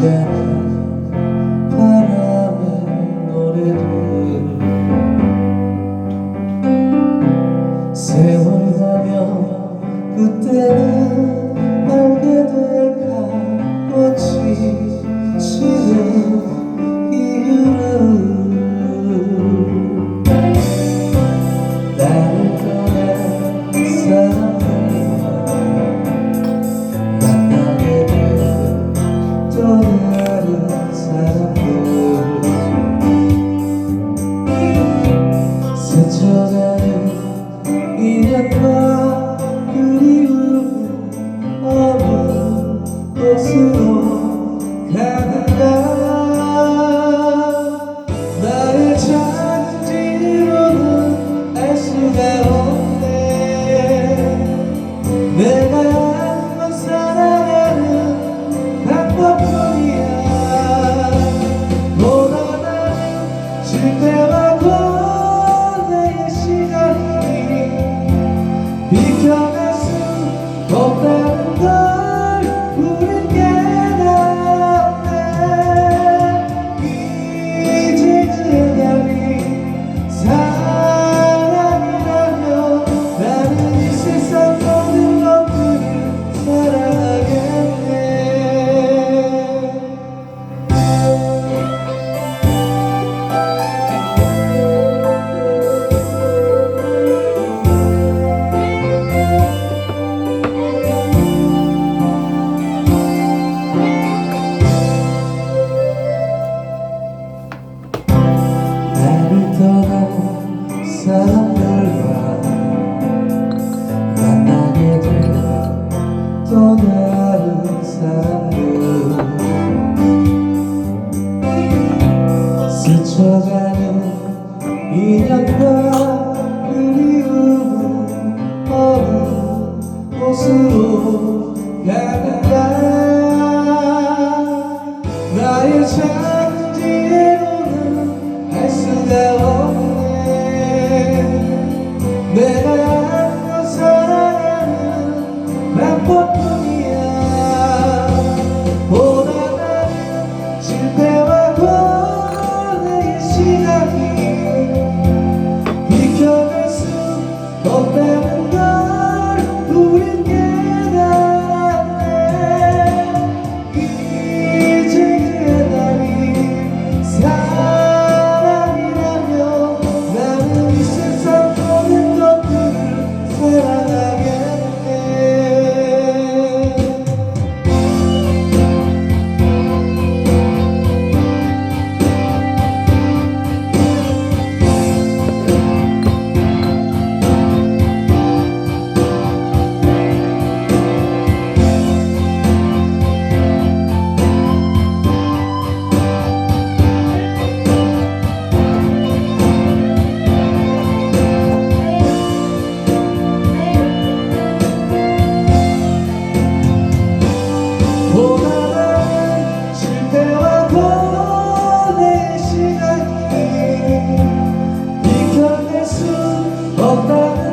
때문 바람의 노래들. 세월 가면 그때는 알게 될 가고지 life 찾아는 인연과 그리움은 어느 곳으로 가는가? 나의 작은 지혜로는 할 수가 없네. 내가 고난은 실패와 고뇌 시간이 비켜낼 없다는